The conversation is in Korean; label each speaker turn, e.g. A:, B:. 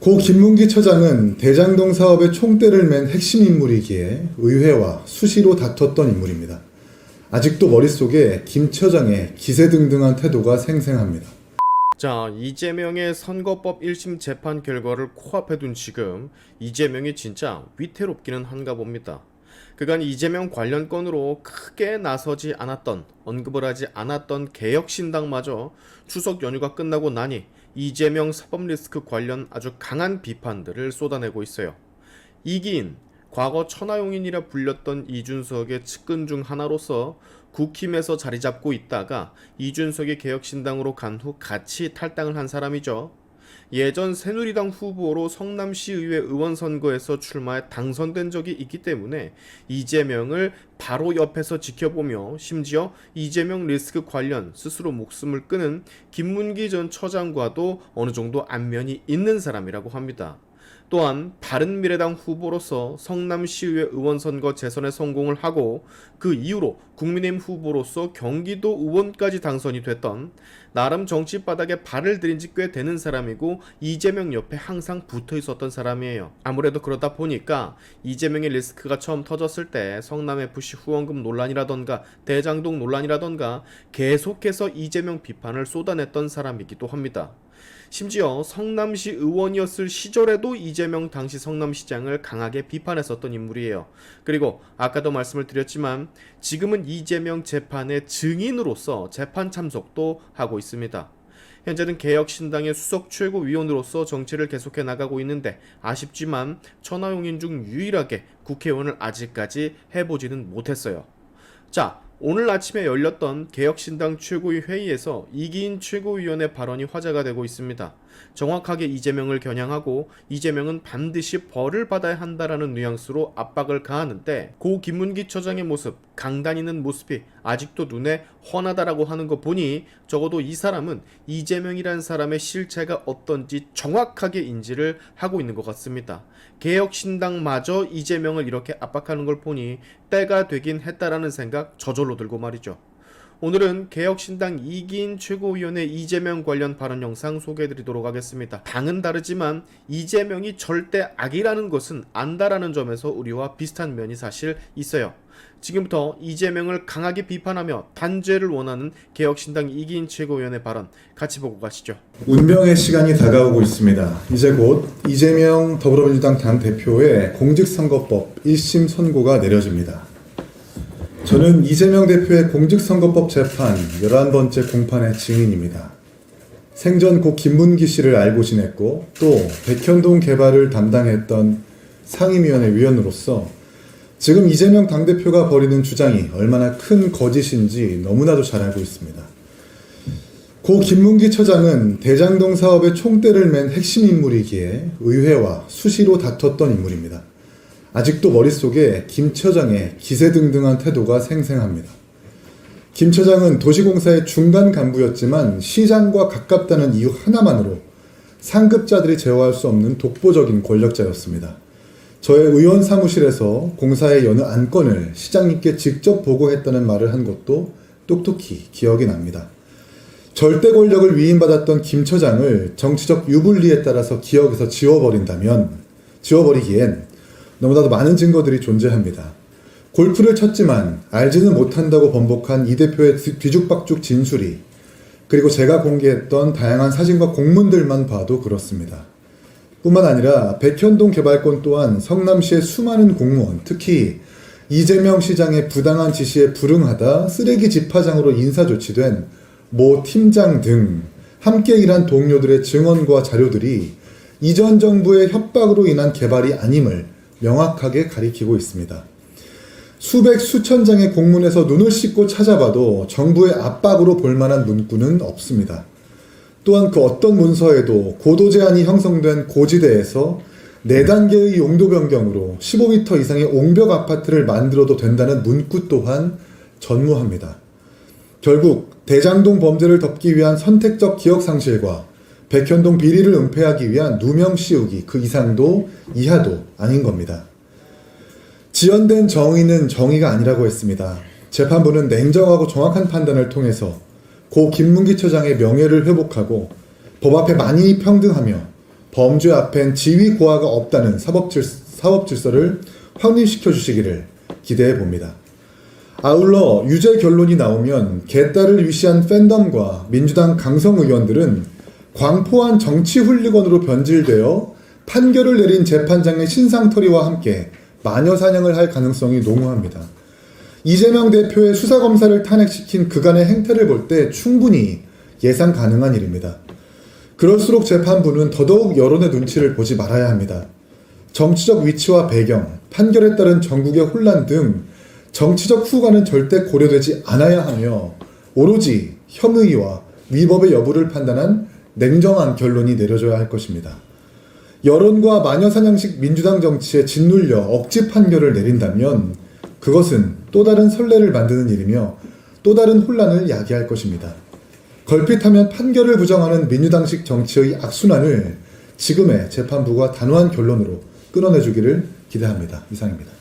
A: 고 김문기 처장은 대장동 사업의 총대를 맨 핵심 인물이기에 의회와 수시로 다퉜던 인물입니다. 아직도 머릿속에 김 처장의 기세등등한 태도가 생생합니다.
B: 자, 이재명의 선거법 1심 재판 결과를 코앞에 둔 지금 이재명이 진짜 위태롭기는 한가 봅니다. 그간 이재명 관련 건으로 크게 나서지 않았던 언급을 하지 않았던 개혁신당마저 추석 연휴가 끝나고 나니 이재명 사법 리스크 관련 아주 강한 비판들을 쏟아내고 있어요. 이기인, 과거 천하용인이라 불렸던 이준석의 측근 중 하나로서 국힘에서 자리 잡고 있다가 이준석이 개혁신당으로 간 후 같이 탈당을 한 사람이죠. 예전 새누리당 후보로 성남시의회 의원 선거에서 출마해 당선된 적이 있기 때문에 이재명을 바로 옆에서 지켜보며 심지어 이재명 리스크 관련 스스로 목숨을 끊은 김문기 전 처장과도 어느 정도 안면이 있는 사람이라고 합니다. 또한 바른미래당 후보로서 성남시의회 의원 선거 재선에 성공을 하고 그 이후로 국민의힘 후보로서 경기도 의원까지 당선이 됐던 나름 정치 바닥에 발을 들인 지 꽤 되는 사람이고 이재명 옆에 항상 붙어 있었던 사람이에요. 아무래도 그러다 보니까 이재명의 리스크가 처음 터졌을 때 성남 FC 후원금 논란이라던가 대장동 논란이라던가 계속해서 이재명 비판을 쏟아냈던 사람이기도 합니다. 심지어 성남시 의원이었을 시절에도 이재명 당시 성남시장을 강하게 비판했었던 인물이에요. 그리고 아까도 말씀을 드렸지만 지금은 이재명 재판의 증인으로서 재판 참석도 하고 있습니다. 현재는 개혁신당의 수석 최고위원으로서 정치를 계속해 나가고 있는데 아쉽지만 천하용인 중 유일하게 국회의원을 아직까지 해보지는 못했어요. 자, 오늘 아침에 열렸던 개혁신당 최고위 회의에서 이기인 최고위원의 발언이 화제가 되고 있습니다. 정확하게 이재명을 겨냥하고 이재명은 반드시 벌을 받아야 한다라는 뉘앙스로 압박을 가하는데 고 김문기 처장의 모습, 강단있는 모습이 아직도 눈에 훤하다라고 하는 거 보니 적어도 이 사람은 이재명이라는 사람의 실체가 어떤지 정확하게 인지를 하고 있는 것 같습니다. 개혁신당마저 이재명을 이렇게 압박하는 걸 보니 때가 되긴 했다라는 생각 저절로 들고 말이죠. 오늘은 개혁신당 이기인 최고위원의 이재명 관련 발언 영상 소개해드리도록 하겠습니다. 당은 다르지만 이재명이 절대 악이라는 것은 안다라는 점에서 우리와 비슷한 면이 사실 있어요. 지금부터 이재명을 강하게 비판하며 단죄를 원하는 개혁신당 이기인 최고위원의 발언 같이 보고 가시죠.
A: 운명의 시간이 다가오고 있습니다. 이제 곧 이재명 더불어민주당 당 대표의 공직선거법 1심 선고가 내려집니다. 저는 이재명 대표의 공직선거법 재판 11번째 공판의 증인입니다. 생전 고 김문기 씨를 알고 지냈고 또 백현동 개발을 담당했던 상임위원회 위원으로서 지금 이재명 당대표가 벌이는 주장이 얼마나 큰 거짓인지 너무나도 잘 알고 있습니다. 고 김문기 처장은 대장동 사업의 총대를 맨 핵심 인물이기에 의회와 수시로 다퉜던 인물입니다. 아직도 머릿속에 김 처장의 기세등등한 태도가 생생합니다. 김 처장은 도시공사의 중간 간부였지만 시장과 가깝다는 이유 하나만으로 상급자들이 제어할 수 없는 독보적인 권력자였습니다. 저의 의원 사무실에서 공사의 여느 안건을 시장님께 직접 보고했다는 말을 한 것도 똑똑히 기억이 납니다. 절대 권력을 위임받았던 김 처장을 정치적 유불리에 따라서 기억에서 지워버린다면, 지워버리기엔 너무나도 많은 증거들이 존재합니다. 골프를 쳤지만 알지는 못한다고 번복한 이 대표의 뒤죽박죽 진술이 그리고 제가 공개했던 다양한 사진과 공문들만 봐도 그렇습니다. 뿐만 아니라 백현동 개발권 또한 성남시의 수많은 공무원, 특히 이재명 시장의 부당한 지시에 불응하다 쓰레기 집화장으로 인사 조치된 모 팀장 등 함께 일한 동료들의 증언과 자료들이 이전 정부의 협박으로 인한 개발이 아님을 명확하게 가리키고 있습니다. 수백 수천 장의 공문에서 눈을 씻고 찾아봐도 정부의 압박으로 볼 만한 문구는 없습니다. 또한 그 어떤 문서에도 고도 제한이 형성된 고지대에서 4단계의 용도 변경으로 15m 이상의 옹벽 아파트를 만들어도 된다는 문구 또한 전무합니다. 결국 대장동 범죄를 덮기 위한 선택적 기억 상실과 백현동 비리를 은폐하기 위한 누명 씌우기 그 이상도 이하도 아닌 겁니다. 지연된 정의는 정의가 아니라고 했습니다. 재판부는 냉정하고 정확한 판단을 통해서 고 김문기 처장의 명예를 회복하고 법 앞에 만인이 평등하며 범죄 앞엔 지위 고하가 없다는 사법, 질, 사법 질서를 확립시켜 주시기를 기대해 봅니다. 아울러 유죄 결론이 나오면 개딸을 위시한 팬덤과 민주당 강성 의원들은 광포한 정치 훌리건으로 변질되어 판결을 내린 재판장의 신상털이와 함께 마녀 사냥을 할 가능성이 농후합니다. 이재명 대표의 수사검사를 탄핵시킨 그간의 행태를 볼 때 충분히 예상 가능한 일입니다. 그럴수록 재판부는 더더욱 여론의 눈치를 보지 말아야 합니다. 정치적 위치와 배경, 판결에 따른 전국의 혼란 등 정치적 후과는 절대 고려되지 않아야 하며 오로지 혐의와 위법의 여부를 판단한 냉정한 결론이 내려져야 할 것입니다. 여론과 마녀사냥식 민주당 정치에 짓눌려 억지 판결을 내린다면 그것은 또 다른 선례를 만드는 일이며 또 다른 혼란을 야기할 것입니다. 걸핏하면 판결을 부정하는 민주당식 정치의 악순환을 지금의 재판부가 단호한 결론으로 끊어내주기를 기대합니다. 이상입니다.